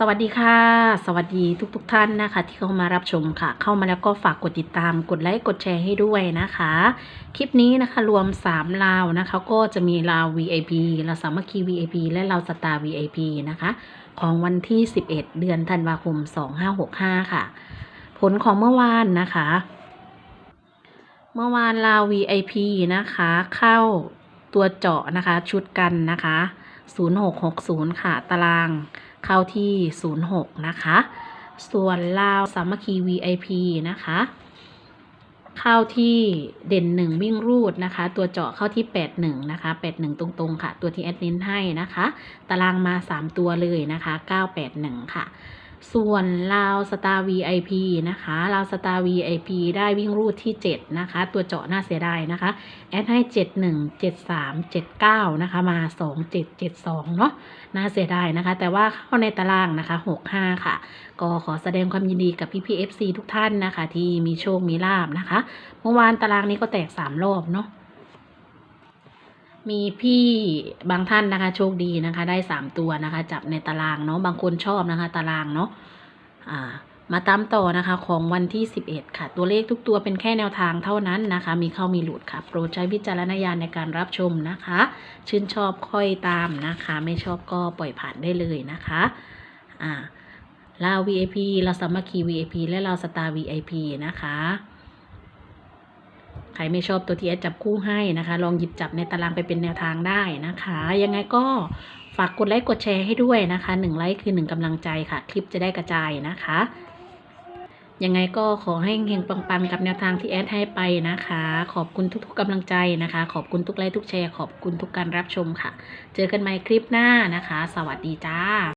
สวัสดีค่ะ สวัสดีทุกๆทท่านนะคะ ที่เข้ามารับชมค่ะ เข้ามาแล้วก็ฝากกดติดตามกดไลค์กดแชร์ให้ด้วยนะคะ คลิปนี้นะคะรวม 3 ลาวนะคะ ก็จะมีลาว VIP ลาวสามัคคี VIP และลาวสตาร์ VIP นะคะ ของวันที่ 11 เดือนธันวาคม 2565 ค่ะ ผลของเมื่อวานนะคะ เมื่อวานลาว VIP นะคะ เข้าตัวเจาะนะคะชุดกันนะคะ 0660 ค่ะตาราง เข้าที่ 06 นะคะ ส่วนลาวสามัคคี VIP นะคะ เข้าที่เด่นหนึ่งวิ่งรูดนะคะ ตัวเจาะเข้าที่ 81 นะคะ 81 ตรงๆ ค่ะ ตัวที่แอดมินให้นะคะ ตารางมา 3 ตัวเลยนะคะ 981 ค่ะ ส่วนลาวสตาร์ VIP นะคะลาวสตาร์ VIP ได้วิ่งรูดที่ 7 นะคะ ตัวเจาะน่าเสียดายนะคะ แอดให้ 71 73 79 นะคะ มา 2772 เนาะน่าเสียดายนะคะ แต่ว่าเข้าในตารางนะคะ 65 ค่ะ ก็ขอแสดงความยินดีกับพี่พีเอฟซีทุกท่านนะคะ ที่มีโชคมีลาบนะคะ เมื่อวานตารางนี้ก็แตก 3 รอบเนาะ มีพี่บางท่านนะคะ โชคดีนะคะ ได้3ตัวนะคะ จับในตารางเนาะบางคนชอบนะคะ ตารางเนาะอ่ามาตามต่อนะคะของวันที่ 11 ค่ะ ตัวเลขทุกตัวเป็นแค่แนวทางเท่านั้นนะคะ มีเข้ามีหลุดค่ะ โปรดใช้วิจารณญาณในการรับชมนะคะ ชื่นชอบค่อยตามนะคะ ไม่ชอบก็ปล่อยผ่านได้เลยนะคะอ่าลาว VIP ลาสามัคคี VIP และลาสตาร์ VIP นะคะ ใครไม่ชอบตัวที่แอดจับคู่ให้นะคะ ลองหยิบจับในตารางไปเป็นแนวทางได้นะคะ ยังไงก็ฝากกดไลค์กดแชร์ให้ด้วยนะคะหนึ่งไลค์คือหนึ่งกำลังใจค่ะ คลิปจะได้กระจายนะคะ ยังไงก็ขอให้เฮงปังๆ กับแนวทางที่แอดให้ไปนะคะ ขอบคุณทุกๆกำลังใจนะคะ ขอบคุณทุกไลค์ทุกแชร์ ขอบคุณทุกการรับชมค่ะ เจอกันใหม่คลิปหน้านะคะ สวัสดีจ้า